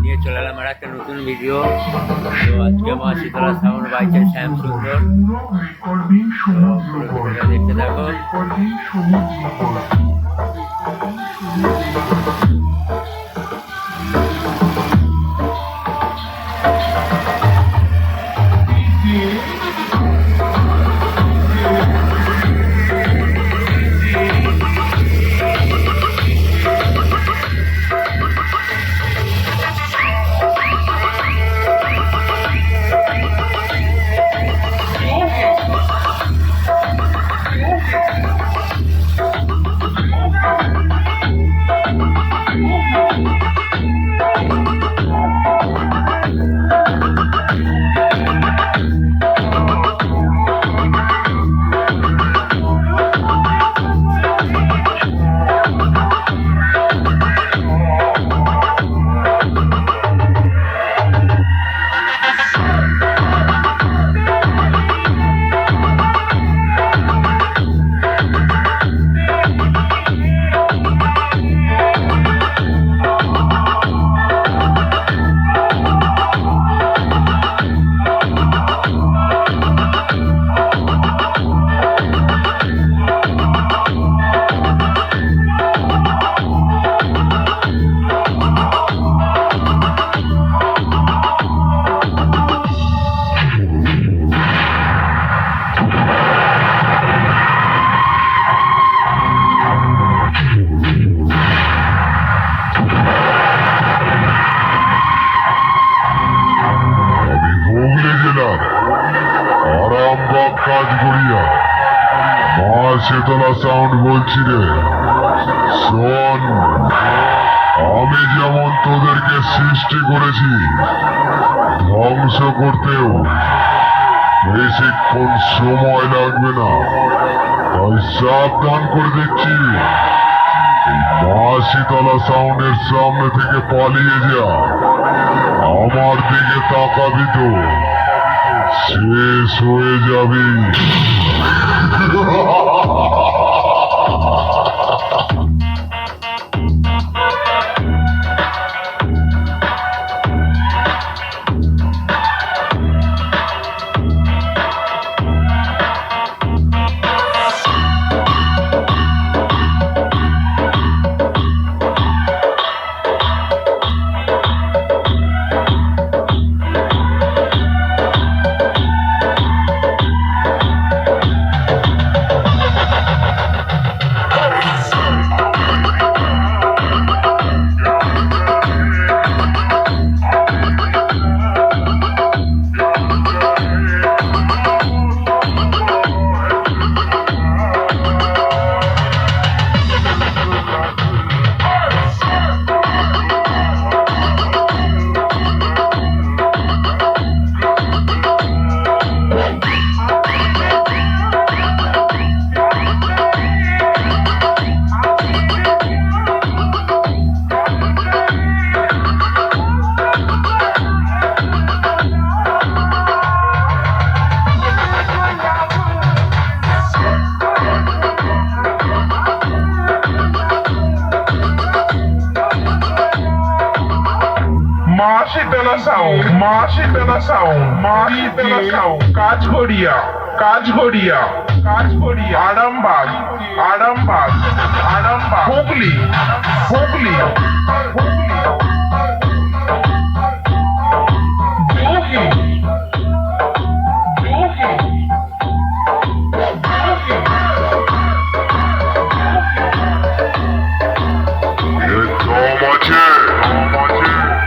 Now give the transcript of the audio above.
নিয়ে চলে এলাম আর একটা নতুন ভিডিও তো আজকে আমার শীতলা সাউন্ড বাইছে শ্যাম সুন্দর। দেখতে থাকো। শীতলা সাউন্ড বলছি রে। শোন, আমি যেমন তোদেরকে সৃষ্টি করেছি, ধ্বংস করতেও বেশিক্ষণ সময় লাগবে না। তাই সাবধান করে দিচ্ছি। এই মা শীতলা সাউন্ডের সামনে থেকে পালিয়ে যা। আমার দিকে তাকাবি তো। শেষ হয়ে যাবি। Oh, oh, oh, oh. মা শীতলা সাউন্ড মা মাসি সাউন্ড মা শীতলা সাউন্ড কাজ করিয়া কাজ করিয়া কাজ করিয়া আরামবাগ আরামবাগ আরামবাগ হুগলি হুগলি হুগলি